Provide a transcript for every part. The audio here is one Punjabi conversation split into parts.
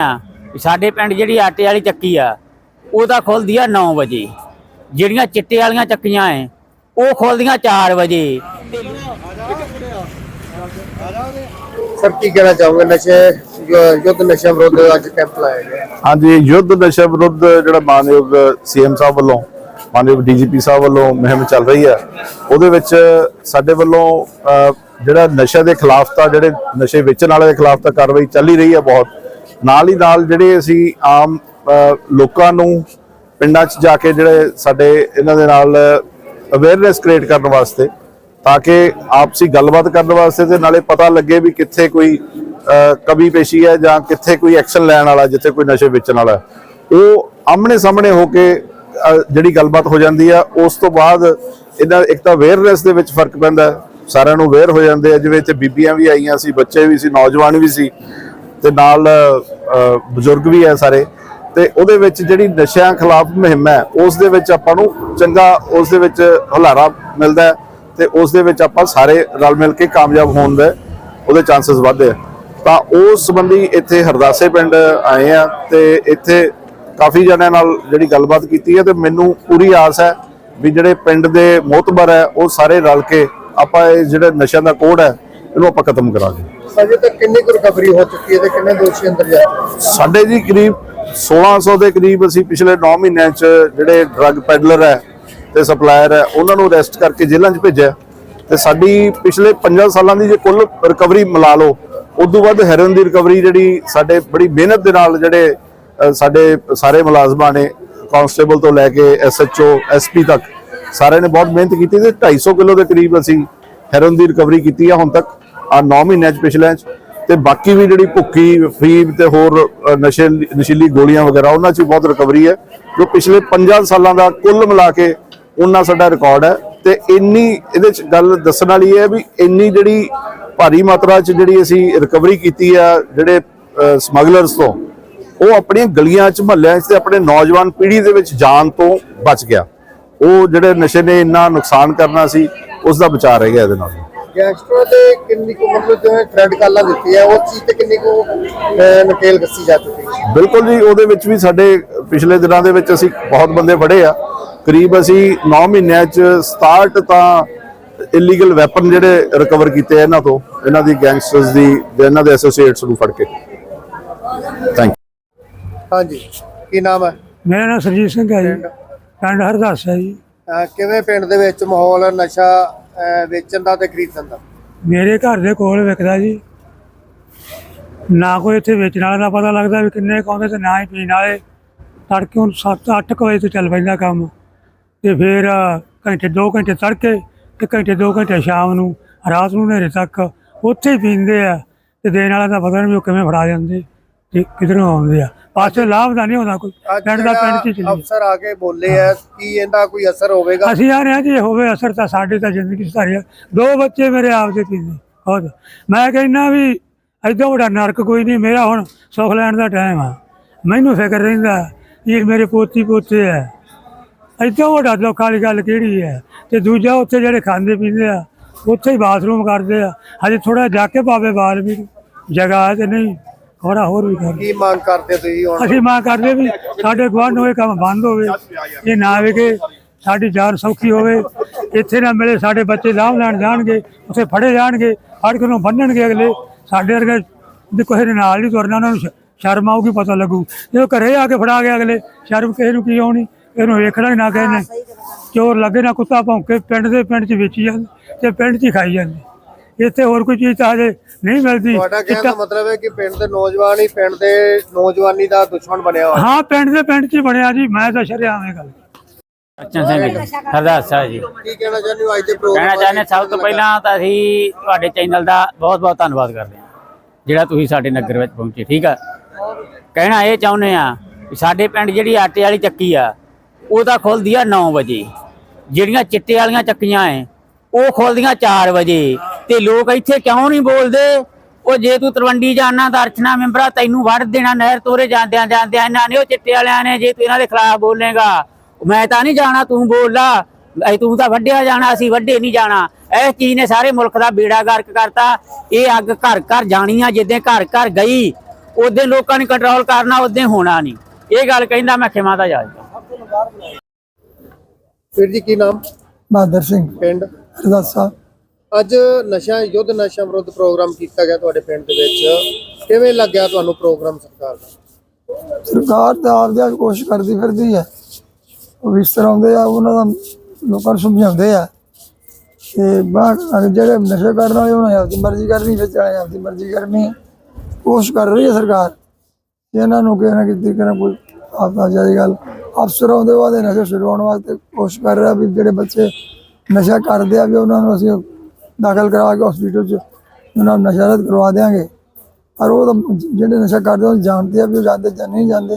ਆ ਸਾਡੇ ਪਿੰਡ ਜਿਹੜੀ ਆਟੇ ਵਾਲੀ ਚੱਕੀ ਆ ਉਹ ਤਾਂ ਖੁੱਲਦੀ ਆ 9 ਵਜੇ। ਜਿਹੜੀਆਂ ਚਿੱਟੇ ਵਾਲੀਆਂ ਚੱਕੀਆਂ ਐ ਉਹ ਖੁੱਲਦੀਆਂ 4 ਵਜੇ। ਸਰ ਕੀ ਕਹਿਣਾ ਚਾਹੋਗੇ? ਨਸ਼ੇ ਯੁੱਧ ਨਸ਼ਾ ਵਿਰੁੱਧ ਅੱਜ ਕੈਂਪ ਲਾਇਆ ਗਿਆ। ਹਾਂਜੀ ਯੁੱਧ ਨਸ਼ਾ ਵਿਰੁੱਧ ਜਿਹੜਾ ਮਾਨਯੋਗ ਸੀਐਮ ਸਾਹਿਬ ਵੱਲੋਂ ਮਾਨਯੋਗ ਡੀਜੀਪੀ ਸਾਹਿਬ ਵੱਲੋਂ ਮੁਹਿੰਮ ਚੱਲ ਰਹੀ ਹੈ ਉਹਦੇ ਵਿੱਚ ਸਾਡੇ ਵੱਲੋਂ ਜਿਹੜਾ ਨਸ਼ਾ ਦੇ ਖਿਲਾਫ ਤਾਂ ਜਿਹੜੇ ਨਸ਼ੇ ਵੇਚਣ ਵਾਲੇ ਦੇ ਖਿਲਾਫ ਤਾਂ ਕਾਰਵਾਈ ਚੱਲ ਹੀ ਰਹੀ ਹੈ ਬਹੁਤ। ਨਾਲ ਹੀ ਨਾਲ ਜਿਹੜੇ ਅਸੀਂ ਆਮ ਲੋਕਾਂ ਨੂੰ ਪਿੰਡਾਂ 'ਚ ਜਾ ਕੇ ਜਿਹੜੇ ਸਾਡੇ ਇਹਨਾਂ ਦੇ ਨਾਲ ਅਵੇਅਰਨੈਸ ਕ੍ਰੀਏਟ ਕਰਨ ਵਾਸਤੇ ਤਾਂ ਕਿ ਆਪਸੀ ਗੱਲਬਾਤ ਕਰਨ ਵਾਸਤੇ ਤੇ ਨਾਲੇ ਪਤਾ ਲੱਗੇ ਵੀ ਕਿੱਥੇ ਕੋਈ ਅਹ, ਕਮੀ ਪੇਸ਼ੀ ਹੈ ਜਾਂ ਕਿੱਥੇ ਕੋਈ ਐਕਸ਼ਨ ਲੈਣ ਵਾਲਾ ਜਿੱਥੇ ਕੋਈ ਨਸ਼ੇ ਵੇਚਣ ਵਾਲਾ ਉਹ ਆਮਣੇ ਸਾਹਮਣੇ ਹੋ ਕੇ ਜਿਹੜੀ ਗੱਲਬਾਤ ਹੋ ਜਾਂਦੀ ਆ ਉਸ ਤੋਂ ਬਾਅਦ ਇਹਨਾਂ ਇੱਕ ਤਾਂ ਅਵੇਅਰਨੈਸ ਦੇ ਵਿੱਚ ਫ਼ਰਕ ਪੈਂਦਾ ਸਾਰਿਆਂ ਨੂੰ ਅਵੇਅਰ ਹੋ ਜਾਂਦੇ ਆ ਜਿਵੇਂ ਇੱਥੇ ਬੀਬੀਆਂ ਵੀ ਆਈਆਂ ਸੀ ਬੱਚੇ ਵੀ ਸੀ ਨੌਜਵਾਨ ਵੀ ਸੀ। ਤੇ ਨਾਲ ਬਜ਼ੁਰਗ ਵੀ ਹੈ ਸਾਰੇ। ਤੇ ਉਹਦੇ ਵਿੱਚ ਜਿਹੜੀ ਨਸ਼ਿਆਂ ਖਿਲਾਫ ਮੁਹਿੰਮ ਹੈ, ਉਸ ਦੇ ਵਿੱਚ ਆਪਾਂ ਨੂੰ ਚੰਗਾ, ਉਸ ਦੇ ਵਿੱਚ ਹੁਲਾਰਾ ਮਿਲਦਾ ਹੈ ਤੇ ਉਸ ਦੇ ਵਿੱਚ ਆਪਾਂ ਸਾਰੇ ਰਲ ਮਿਲ ਕੇ ਕਾਮਯਾਬ ਹੋਣ ਦੇ ਉਹਦੇ ਚਾਂਸਸ ਵਧਦੇ ਆ। ਤਾਂ ਉਸ ਸੰਬੰਧੀ ਇੱਥੇ ਹਰਦਾਸੇ ਪਿੰਡ ਆਏ ਆ ਤੇ ਇੱਥੇ ਕਾਫੀ ਜਣਿਆਂ ਨਾਲ ਜਿਹੜੀ ਗੱਲਬਾਤ ਕੀਤੀ ਹੈ ਤੇ ਮੈਨੂੰ ਪੂਰੀ ਆਸ ਹੈ ਵੀ ਜਿਹੜੇ ਪਿੰਡ ਦੇ ਮੋਤਬਰ ਹੈ, ਉਹ ਸਾਰੇ ਰਲ ਕੇ ਆਪਾਂ ਇਹ ਜਿਹੜੇ ਨਸ਼ਿਆਂ ਦਾ ਕੋਡ ਹੈ ਇਹਨੂੰ ਆਪਾਂ ਖਤਮ ਕਰਾਂਗੇ। ਅਜੇ ਤੱਕ ਕਿੰਨੀ ਕੁ ਰਿਕਵਰੀ ਹੋ ਚੁੱਕੀ ਹੈ ਤੇ ਕਿੰਨੇ ਦੋਸ਼ੀ ਅੰਦਰ ਜਾ ਸਾਡੇ ਜੀ ਕਰੀਬ 1600 ਦੇ ਕਰੀਬ ਅਸੀਂ ਪਿਛਲੇ 9 ਮਹੀਨਿਆਂ 'ਚ ਜਿਹੜੇ ਡਰੱਗ ਪੈਡਲਰ ਹੈ ਤੇ ਸਪਲਾਇਰ ਹੈ ਉਹਨਾਂ ਨੂੰ ਅਰੈਸਟ ਕਰਕੇ ਜੇਲ੍ਹਾਂ 'ਚ ਭੇਜਿਆ। ਤੇ ਸਾਡੀ ਪਿਛਲੇ 5 ਸਾਲਾਂ ਦੀ ਜੇ ਕੁੱਲ ਰਿਕਵਰੀ ਮਿਲਾ ਲਓ ਉਦੋਂ ਵੱਧ ਹੈਰੋਇਨ ਦੀ ਰਿਕਵਰੀ ਜਿਹੜੀ ਸਾਡੇ ਬੜੀ ਮਿਹਨਤ ਦੇ ਨਾਲ ਜਿਹੜੇ ਸਾਡੇ ਸਾਰੇ ਮੁਲਾਜ਼ਮਾਂ ਨੇ ਕਾਂਸਟੇਬਲ ਤੋਂ ਲੈ ਕੇ ਐਸਐਚਓ ਐਸਪੀ ਤੱਕ ਸਾਰਿਆਂ ਨੇ ਬਹੁਤ ਮਿਹਨਤ ਕੀਤੀ ਤੇ 250 ਕਿਲੋ ਦੇ ਕਰੀਬ ਅਸੀਂ ਹੈਰੋਇਨ ਦੀ ਰਿਕਵਰੀ ਕੀਤੀ ਆ ਹੁਣ ਤੱਕ। ਆ 9 ਮਹੀਨਿਆਂ 'ਚ ਪਿਛਲੇ 'ਚ, ਤੇ ਬਾਕੀ ਵੀ ਜਿਹੜੀ ਭੁੱਕੀ ਫੀਮ ਤੇ ਹੋਰ ਨਸ਼ੇ, ਨਸ਼ੀਲੀ ਗੋਲੀਆਂ ਵਗੈਰਾ, ਉਹਨਾਂ 'ਚ ਬਹੁਤ ਰਿਕਵਰੀ ਹੈ, ਜੋ ਪਿਛਲੇ 5 ਸਾਲਾਂ ਦਾ ਕੁੱਲ ਮਿਲਾ ਕੇ ਉਹਨਾਂ ਸਾਡਾ ਰਿਕਾਰਡ ਹੈ। ਤੇ ਇੰਨੀ ਇਹਦੇ 'ਚ ਗੱਲ ਦੱਸਣ ਵਾਲੀ ਹੈ ਵੀ ਇੰਨੀ ਜਿਹੜੀ ਭਾਰੀ ਮਾਤਰਾ 'ਚ ਜਿਹੜੀ ਅਸੀਂ ਰਿਕਵਰੀ ਕੀਤੀ ਆ, ਜਿਹੜੇ ਸਮਗਲਰਸ ਤੋਂ, ਉਹ ਆਪਣੀਆਂ ਗਲੀਆਂ 'ਚ, ਮਹੱਲਿਆਂ 'ਚ ਤੇ ਆਪਣੇ ਨੌਜਵਾਨ ਪੀੜ੍ਹੀ ਦੇ ਵਿੱਚ ਜਾਣ ਤੋਂ ਬਚ ਗਿਆ। ਉਹ ਜਿਹੜੇ ਨਸ਼ੇ ਨੇ ਇੰਨਾ ਨੁਕਸਾਨ ਕਰਨਾ ਸੀ ਉਸ ਦਾ ਬਚਾ ਰਹਿ ਗਿਆ ਇਹਦੇ ਨਾਲ। ਗੈਂਗਸਟਰ ਤੇ ਕਿੰਨੀ ਕੁ ਮਤਲਬ ਜਿਵੇਂ ਥ੍ਰੈਡ ਕਾਲਾਂ ਦਿੱਤੀ ਹੈ ਉਹ ਚੀਜ਼ ਤੇ ਕਿੰਨੀ ਕੁ ਨਕੇਲ ਕੱਸੀ ਜਾ ਚੁੱਕੀ ਹੈ? ਬਿਲਕੁਲ ਜੀ ਉਹਦੇ ਵਿੱਚ ਵੀ ਸਾਡੇ ਪਿਛਲੇ ਦਿਨਾਂ ਦੇ ਵਿੱਚ ਅਸੀਂ ਬਹੁਤ ਬੰਦੇ ਫੜੇ ਆ। ਕਰੀਬ ਅਸੀਂ 9 ਮਹੀਨਿਆਂ 'ਚ 67 ਤਾਂ ਇਲੀਗਲ ਵੈਪਨ ਜਿਹੜੇ ਰਿਕਵਰ ਕੀਤੇ ਆ ਇਹਨਾਂ ਤੋਂ ਇਹਨਾਂ ਦੀ ਗੈਂਗਸਟਰਸ ਦੀ ਇਹਨਾਂ ਦੇ ਐਸੋਸੀਏਟਸ ਨੂੰ ਫੜ ਕੇ। ਥੈਂਕ ਹਾਂਜੀ ਕੀ ਨਾਮ ਹੈ? ਮੇਰਾ ਨਾਮ ਸਰਜੀਤ ਸਿੰਘ ਹੈ ਜੀ। ਪਿੰਡ। ਹਰਦਾਸਾ ਜੀ। ਅਹ, ਕਿਵੇਂ ਪਿੰਡ ਦੇ ਵਿੱਚ ਮਾਹੌਲ ਨਸ਼ਾ ਵੇਚਣ ਦਾ ਤੇ ਖਰੀਦਣ ਦਾ? ਮੇਰੇ ਘਰ ਦੇ ਕੋਲ ਵਿਕਦਾ ਜੀ। ਨਾ ਕੋਈ ਇੱਥੇ ਵੇਚਣ ਵਾਲਾ ਦਾ ਪਤਾ ਲੱਗਦਾ ਵੀ ਕਿੰਨੇ ਕਾਉਂਦੇ ਤੇ ਨਾ ਹੀ ਪੀਣ ਵਾਲੇ। ਤੜਕੇ ਹੁਣ 7-8 ਵਜੇ ਤੋਂ ਚੱਲ ਪੈਂਦਾ ਕੰਮ। ਤੇ ਫਿਰ ਘੰਟੇ 2 ਘੰਟੇ ਤੜਕੇ ਤੇ ਘੰਟੇ 2 ਘੰਟੇ ਸ਼ਾਮ ਨੂੰ, ਰਾਤ ਨੂੰ ਹਨੇਰੇ ਤੱਕ ਉੱਥੇ ਹੀ ਪੀਂਦੇ ਆ। ਤੇ ਦੇਣ ਵਾਲਾ ਦਾ ਪਤਾ ਨਹੀਂ ਉਹ ਕਿਵੇਂ ਫੜਾ ਜਾਂਦੇ ਤੇ ਕਿਧਰੋਂ ਆਉਂਦੇ ਆ? ਪਾਸੇ ਲਾਭ ਦਾ ਨਹੀਂ ਹੁੰਦਾ ਕੋਈ। ਪਿੰਡ ਦਾ ਪਿੰਡ ਚ ਚੱਲੀ ਅਫਸਰ ਆ ਕੇ ਬੋਲੇ ਆ ਕੀ ਇਹਦਾ ਕੋਈ ਅਸਰ ਹੋਵੇਗਾ? ਅਸੀਂ ਆ ਰਹੇ ਹਾਂ ਜੀ ਹੋਵੇ ਅਸਰ ਤਾਂ ਸਾਡੇ ਤਾਂ ਜ਼ਿੰਦਗੀ ਸੁਧਾਰੀ ਆ। ਦੋ ਬੱਚੇ ਮੇਰੇ ਆਪ ਦੇ ਪੀਂਦੇ ਬਹੁਤ। ਮੈਂ ਕਹਿੰਦਾ ਵੀ ਐਡਾ ਵੱਡਾ ਨਰਕ ਕੋਈ ਨਹੀਂ ਮੇਰਾ ਹੁਣ ਸੁੱਖ ਲੈਣ ਦਾ ਟਾਈਮ ਆ। ਮੈਨੂੰ ਫਿਕਰ ਰਹਿੰਦਾ ਇਹ ਮੇਰੇ ਪੋਤੀ ਪੋਤੇ ਆ। ਐਡਾ ਵੱਡਾ ਦੁੱਖ ਵਾਲੀ ਗੱਲ ਕਿਹੜੀ ਹੈ ਤੇ ਦੂਜਾ ਉੱਥੇ ਜਿਹੜੇ ਖਾਂਦੇ ਪੀਂਦੇ ਆ ਉੱਥੇ ਹੀ ਬਾਥਰੂਮ ਕਰਦੇ ਆ। ਹਜੇ ਥੋੜਾ ਜਾ ਕੇ ਪਾਵੇ ਬਾਹਰ ਵੀ ਜਗ੍ਹਾ ਹੈ ਤੇ ਨਹੀਂ। ਥੋੜਾ ਹੋਰ ਵੀ ਕਰ। ਕੀ ਮੰਗ ਕਰਦੇ ਤੁਸੀਂ ਹੁਣ? ਅਸੀਂ ਮੰਗ ਕਰਦੇ ਵੀ ਸਾਡੇ ਗੁਆਂਢ ਨੂੰ ਇਹ ਕੰਮ ਬੰਦ ਹੋਵੇ ਇਹ ਨਾ ਹੋਵੇ ਕਿ ਸਾਡੀ ਜਾਨ ਸੌਖੀ ਹੋਵੇ ਇੱਥੇ ਨਾ ਮਿਲੇ ਸਾਡੇ ਬੱਚੇ ਲਾਭ ਲੈਣ ਜਾਣਗੇ ਉੱਥੇ ਫੜੇ ਜਾਣਗੇ ਫੜ ਕੇ ਉਹਨੂੰ ਬੰਨਣਗੇ ਅਗਲੇ। ਸਾਡੇ ਵਰਗੇ ਵੀ ਕਿਸੇ ਦੇ ਨਾਲ ਨਹੀਂ ਤੁਰਨਾ ਉਹਨਾਂ ਨੂੰ ਸ਼ਰਮ ਆਊਗੀ ਪਤਾ ਲੱਗੂ। ਜਦੋਂ ਘਰੇ ਆ ਕੇ ਫੜਾ ਗਿਆ ਅਗਲੇ ਸ਼ਰਮ ਕਿਸੇ ਨੂੰ ਕੀ ਆਉਣੀ? ਇਹਨੂੰ ਵੇਖਣਾ ਹੀ ਨਾ ਕਹਿੰਦੇ ਚੋਰ ਲੱਗੇ ਨਾ ਕੁੱਤਾ ਭੌਂਕੇ ਪਿੰਡ ਦੇ ਪਿੰਡ 'ਚ ਵੇਚੀ ਜਾਂਦੇ ਤੇ ਪਿੰਡ 'ਚ ਹੀ ਖਾਈ ਜਾਂਦੇ। ਇੱਥੇ ਹੋਰ ਕੋਈ ਚੀਜ਼ ਤਾਂ ਹਜੇ ਨਹੀਂ ਮਿਲਦੀ। ਤੁਹਾਡਾ ਕਹਿਣ ਦਾ ਮਤਲਬ ਹੈ ਕਿ ਪਿੰਡ ਦੇ ਨੌਜਵਾਨ ਹੀ ਪਿੰਡ ਦੇ ਨੌਜਵਾਨੀ ਦਾ ਦੁਸ਼ਮਣ ਬਣਿਆ ਹੋਇਆ। ਹਾਂ ਪਿੰਡ ਦੇ ਪਿੰਡ 'ਚ ਹੀ ਬਣਿਆ ਜੀ ਮੈਂ ਤਾਂ ਸ਼ਰਿਆਮ ਇਹ ਗੱਲ। ਅਚਨ ਸਿੰਘ ਹਰਦਾਸਾ ਜੀ। ਕੀ ਕਹਿਣਾ ਚਾਹੁੰਦੇ ਹੋ ਅੱਜ ਦੇ ਪ੍ਰੋਗਰਾਮ ਕਹਿਣਾ ਚਾਹੁੰਦੇ ਸਭ ਤੋਂ ਪਹਿਲਾਂ ਤਾਂ ਅਸੀਂ ਤੁਹਾਡੇ ਚੈਨਲ ਦਾ ਬਹੁਤ ਬਹੁਤ ਧੰਨਵਾਦ ਕਰਦੇ ਹਾਂ। ਜਿਹੜਾ ਤੁਸੀਂ ਸਾਡੇ ਨਗਰ ਵਿੱਚ ਪਹੁੰਚੇ ਠੀਕ ਆ? ਕਹਿਣਾ ਇਹ ਚਾਹੁੰਦੇ ਆ ਸਾਡੇ ਪਿੰਡ ਜਿਹੜੀ ਆਟੇ ਵਾਲੀ ਚੱਕੀ ਆ ਉਹ ਤਾਂ ਖੁੱਲਦੀ ਆ 9 ਵਜੇ। ਜਿਹੜੀਆਂ ਚਿੱਟੇ ਵਾਲੀਆਂ ਚੱਕੀਆਂ ਐ ਉਹ ਖੁੱਲਦੀਆਂ 4 ਵਜੇ। ਤੇ ਲੋਕ ਇੱਥੇ ਕਿਉਂ ਨਹੀਂ ਬੋਲਦੇ? ਉਹ ਜੇ ਤੂੰ ਤਲਵੰਡੀ ਜਾਣਾ ਤਾਂ ਅਰਚਨਾ ਮੈਂਬਰਾ ਤੈਨੂੰ ਵੜ ਦੇਣਾ ਨਹਿਰ ਤੋਰੇ ਜਾਂਦਿਆਂ ਜਾਂਦਿਆਂ। ਇਹਨਾਂ ਨੇ ਉਹ ਚਿੱਟੇ ਵਾਲਿਆਂ ਨੇ ਜੇ ਤੂੰ ਇਹਨਾਂ ਦੇ ਖਿਲਾਫ ਬੋਲੇਗਾ। ਮੈਂ ਤਾਂ ਨਹੀਂ ਜਾਣਾ ਤੂੰ ਬੋਲ ਲਾ। ਐ ਤੂੰ ਤਾਂ ਵੱਡਿਆ ਜਾਣਾ ਅਸੀਂ ਵੱਡੇ ਨਹੀਂ ਜਾਣਾ। ਇਹ ਚੀਜ਼ ਨੇ ਸਾਰੇ ਮੁਲਕ ਦਾ ਬੇੜਾ ਗਰਕ ਕਰਤਾ। ਇਹ ਅੱਗ ਘਰ ਘਰ ਜਾਣੀ ਆ ਜਿੱਦਾਂ ਘਰ ਘਰ ਗਈ ਉਦੋਂ ਲੋਕਾਂ ਨੇ ਕੰਟਰੋਲ ਕਰਨਾ ਉਦੋਂ ਹੋਣਾ ਨਹੀਂ। ਇਹ ਗੱਲ ਕਹਿੰਦਾ ਮੈਂ ਖਿਮਾ ਦਾ ਜਾਜਦਾ ਵੀਰ ਜੀ ਕੀ ਨਾਮ? ਬਹਾਦਰ ਸਿੰਘ। ਪਿੰਡ? ਰਦਾਸਾ ਅੱਜ ਨਸ਼ਾ ਯੁੱਧ ਨਸ਼ਾ ਵਿਰੁੱਧ ਪ੍ਰੋਗਰਾਮ ਕੀਤਾ ਗਿਆ ਤੁਹਾਡੇ ਪਿੰਡ ਦੇ ਵਿੱਚ। ਕਿਵੇਂ ਲੱਗਿਆ ਤੁਹਾਨੂੰ ਪ੍ਰੋਗਰਾਮ ਸਰਕਾਰ ਦਾ? ਸਰਕਾਰ ਤਾਂ ਆਪਦੇ ਆਪ ਕੋਸ਼ਿਸ਼ ਕਰਦੀ ਫਿਰਦੀ ਹੈ। ਉਹ ਵੀ ਆਉਂਦੇ ਆ, ਉਹਨਾਂ ਦਾ ਲੋਕਾਂ ਨੂੰ ਸਮਝਾਉਂਦੇ ਆ। ਤੇ ਬਾਹਰ ਜਿਹੜੇ ਨਸ਼ੇ ਕਰਨ ਵਾਲੇ, ਉਹਨਾਂ ਨੇ ਆਪਦੀ ਮਰਜ਼ੀ ਕਰਨੀ, ਵਿੱਚ ਵਾਲੇ ਆਪਦੀ ਮਰਜ਼ੀ ਕਰਨੀ। ਕੋਸ਼ਿਸ਼ ਕਰ ਰਹੀ ਹੈ ਸਰਕਾਰ। ਇਹਨਾਂ ਨੂੰ ਕਿਸੇ ਨਾ ਕਿਸੇ ਤਰੀਕੇ ਕੋਈ ਆਪਦਾ ਜਾਈ ਗੱਲ ਅਫਸਰ ਆਉਂਦੇ ਵਾਦੇ ਨਸ਼ਾ ਛੁਡਵਾਉਣ ਵਾਸਤੇ ਕੋਸ਼ਿਸ਼ ਕਰ ਰਿਹਾ ਵੀ ਜਿਹੜੇ ਬੱਚੇ ਨਸ਼ਾ ਕਰਦੇ ਆ, ਵੀ ਉਹਨਾਂ ਨੂੰ ਅਸੀਂ ਦਾਖਲ ਕਰਾ ਕੇ ਹਸਪੀਟਲ 'ਚ ਉਹਨਾਂ ਨੂੰ ਨਸ਼ਾ ਰਤ ਕਰਵਾ ਦੇਵਾਂਗੇ ਪਰ ਉਹ ਤਾਂ ਜਿਹੜੇ ਨਸ਼ਾ ਕਰਦੇ ਉਹ ਜਾਣਦੇ ਆ ਵੀ ਉਹ ਜਾਂਦੇ ਜਾਂ ਨਹੀਂ ਜਾਂਦੇ।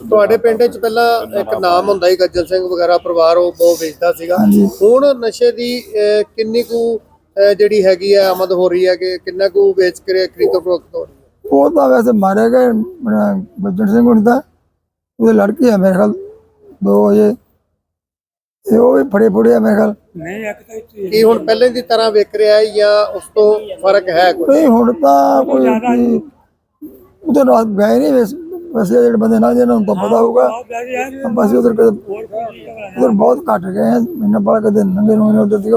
ਤੁਹਾਡੇ ਪਿੰਡ ਵਿੱਚ ਪਹਿਲਾਂ ਇੱਕ ਨਾਮ ਹੁੰਦਾ ਸੀ ਗੱਜਲ ਸਿੰਘ ਵਗੈਰਾ ਪਰਿਵਾਰ ਉਹ ਬਹੁਤ ਵੇਚਦਾ ਸੀਗਾ। ਹੁਣ ਨਸ਼ੇ ਦੀ ਕਿੰਨੀ ਕੁ ਜਿਹੜੀ ਹੈਗੀ ਆ ਆਮਦ ਹੋ ਰਹੀ ਹੈ ਕਿ ਕਿੰਨਾ ਕੁ ਵੇਚ ਕੇ ਖਰੀਦੋ ਫਰੋਖਤ ਹੋ ਰਹੀ ਹੈ? ਉਹ ਤਾਂ ਵੈਸੇ ਮਾਰੇ ਗਏ ਬੱਜਣ ਸਿੰਘ ਹੁਣ ਤਾਂ। ਉਹਦੇ ਲੜਕੀ ਆ ਮੇਰੇ ਖਿਆਲ ਦੋ ਵਜੇ ਤੇ ਉਹ ਵੀ ਫੜੇ ਫੜੇ ਆ ਮੇਰੇ ਖਿਆਲ। ਨਹੀਂ ਇੱਕ ਤਾਂ ਇੱਥੇ ਕੀ ਹੁਣ ਪਹਿਲੇ ਦੀ ਤਰ੍ਹਾਂ ਵਿਕ ਰਿਹਾ ਹੈ ਜਾਂ ਉਸ ਤੋਂ ਫ਼ਰਕ ਹੈ ਕੋਈ ਨਹੀਂ ਹੁਣ ਤਾਂ ਕੋਈ ਉਹਦੇ ਨਾਲ ਗਏ ਨਹੀਂ ਵੈਸੇ ਵੈਸੇ ਜਿਹੜੇ ਬੰਦੇ ਨਾਲ ਜਿਹਨਾਂ ਨੂੰ ਤਾਂ ਪਤਾ ਹੋਊਗਾ। ਬਸ ਉਧਰ ਉਧਰ ਬਹੁਤ ਘੱਟ ਗਏ ਆ। ਮੈਨੂੰ ਬੜਾ ਕਦੇ ਨੰਗੇ ਨੂੰ ਉਧਰ ਦੀ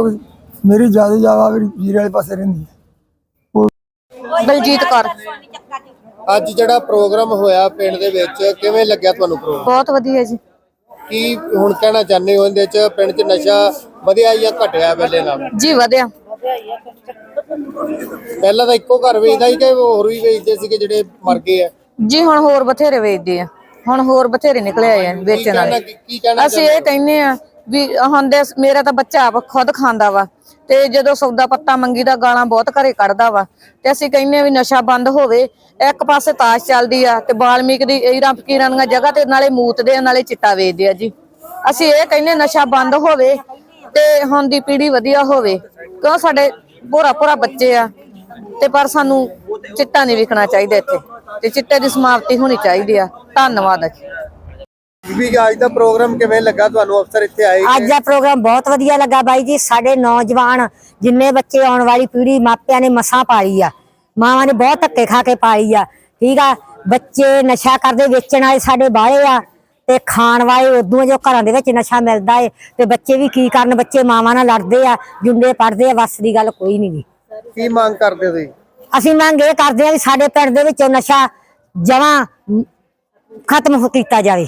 ਮੇਰੀ ਜ਼ਿਆਦਾ ਜਾਵਾ ਮੇਰੀ ਜੀਰੇ ਵਾਲੇ ਪਾਸੇ ਰਹਿੰਦੀ ਹੈ। ਬਲਜੀਤ ਕੌਰ। ਅੱਜ ਜਿਹੜਾ ਪ੍ਰੋਗਰਾਮ ਹੋਇਆ ਪਿੰਡ ਦੇ ਵਿੱਚ ਕਿਵੇਂ ਲੱਗਿਆ ਤੁਹਾਨੂੰ ਪ੍ਰੋਗਰਾਮ? ਬਹੁਤ ਵਧੀਆ ਜੀ। ਕੀ ਹੁਣ ਕਹਿਣਾ ਚਾਹੁੰਦੇ ਹੋ ਇਹਦੇ ਚ? ਪਿੰਡ 'ਚ ਨਸ਼ਾ ਵਧਿਆ ਜਾਂ ਘਟਿਆ ਪਹਿਲੇ ਨਾਲ? ਜੀ ਵਧੀਆ। ਪਹਿਲਾਂ ਤਾਂ ਇੱਕੋ ਘਰ ਵੇਚਦਾ ਸੀ ਕਿ ਹੋਰ ਵੀ ਵੇਚਦੇ ਸੀਗੇ ਜਿਹੜੇ ਮਰ ਗਏ ਆ? ਜੀ ਹੁਣ ਹੋਰ ਬਥੇਰੇ ਵੇਚਦੇ ਆ। ਹੁਣ ਹੋਰ ਬਥੇਰੇ ਨਿਕਲੇ ਆਏ ਆ ਵੇਚਣ ਵਾਲੇ। ਕੀ ਕੀ ਕਹਿਣਾ ਅਸੀਂ ਇਹ ਕਹਿੰਨੇ ਆ ਵੀ ਹੁਣ ਮੇਰਾ ਤਾਂ ਬੱਚਾ ਆਪ ਖੁਦ ਖਾਂਦਾ ਵਾ ਤੇ ਜਦੋਂ ਸੌਦਾ ਪੱਤਾ ਮੰਗੀ ਦਾ ਗਾਲਾਂ ਬਹੁਤ ਘਰੇ ਕੱਢਦਾ ਵਾ ਤੇ ਅਸੀਂ ਕਹਿੰਨੇ ਵੀ ਨਸ਼ਾ ਬੰਦ ਹੋਵੇ, ਇੱਕ ਪਾਸੇ ਤਾਸ਼ ਚੱਲਦੀ ਆ ਤੇ ਬਾਲਮੀਕ ਦੀ ਈਰਾਂ ਫਕੀਰਾਂ ਦੀਆਂ ਜਗ੍ਹਾ ਤੇ ਨਾਲੇ ਮੂਤਦੇ ਆ, ਨਾਲੇ ਚਿੱਟਾ ਵੇਚਦੇ ਆ ਜੀ। ਅਸੀਂ ਇਹ ਕਹਿੰਨੇ ਨਸ਼ਾ ਬੰਦ ਹੋਵੇ ਤੇ ਹੁਣ ਦੀ ਪੀੜ੍ਹੀ ਵਧੀਆ ਹੋਵੇ, ਕਿਉਂ ਸਾਡੇ ਭੋਰਾ ਭੋਰਾ ਬੱਚੇ ਆ ਤੇ ਪਰ ਸਾਨੂੰ ਚਿੱਟਾ ਨਹੀਂ ਵਿਕਣਾ ਚਾਹੀਦਾ ਇੱਥੇ ਤੇ ਚਿੱਟੇ ਦੀ ਸਮਾਪਤੀ ਹੋਣੀ ਚਾਹੀਦੀ ਆ। ਧੰਨਵਾਦ ਜੀ। ਵੀ ਅੱਜ ਦਾ ਪ੍ਰੋਗਰਾਮ ਕਿਵੇਂ ਲੱਗਾ? ਤੁਹਾਨੂੰ ਅਫਸਰ ਇੱਥੇ ਆਏ ਅੱਜ ਦਾ ਪ੍ਰੋਗਰਾਮ ਬਹੁਤ ਵਧੀਆ ਲੱਗਾ ਬਾਈ ਜੀ। ਸਾਡੇ ਨੌਜਵਾਨ ਜਿੰਨੇ ਬੱਚੇ ਆਉਣ ਵਾਲੀ ਪੀੜ੍ਹੀ ਮਾਪਿਆਂ ਨੇ ਮਸਾਂ ਪਾਲੀ ਆ। ਮਾਵਾਂ ਨੇ ਬਹੁਤ ਧੱਕੇ ਖਾ ਕੇ ਪਾਲੀ ਆ। ਠੀਕ ਆ? ਬੱਚੇ ਨਸ਼ਾ ਕਰਦੇ ਵੇਚਣ ਵਾਲੇ ਸਾਡੇ ਬਾਹਰੇ ਆ। ਤੇ ਖਾਣ ਵਾਲੇ ਉਦੋਂ ਜੋ ਘਰਾਂ ਦੇ ਵਿੱਚ ਨਸ਼ਾ ਮਿਲਦਾ ਏ। ਤੇ ਬੱਚੇ ਵੀ ਕੀ ਕਰਨ? ਬੱਚੇ ਮਾਵਾਂ ਨਾਲ ਲੜਦੇ ਆ ਜੁੰਡੇ ਪੜਦੇ ਆ। ਵੱਸ ਦੀ ਗੱਲ ਕੋਈ ਨਹੀਂ ਗੀ। ਕੀ ਮੰਗ ਕਰਦੇ ਤੁਸੀਂ? ਅਸੀਂ ਮੰਗ ਇਹ ਕਰਦੇ ਆ ਵੀ ਸਾਡੇ ਪਿੰਡ ਦੇ ਵਿੱਚੋਂ ਨਸ਼ਾ ਜਮਾਂ ਖਤਮ ਹੋ ਕੀਤਾ ਜਾਵੇ।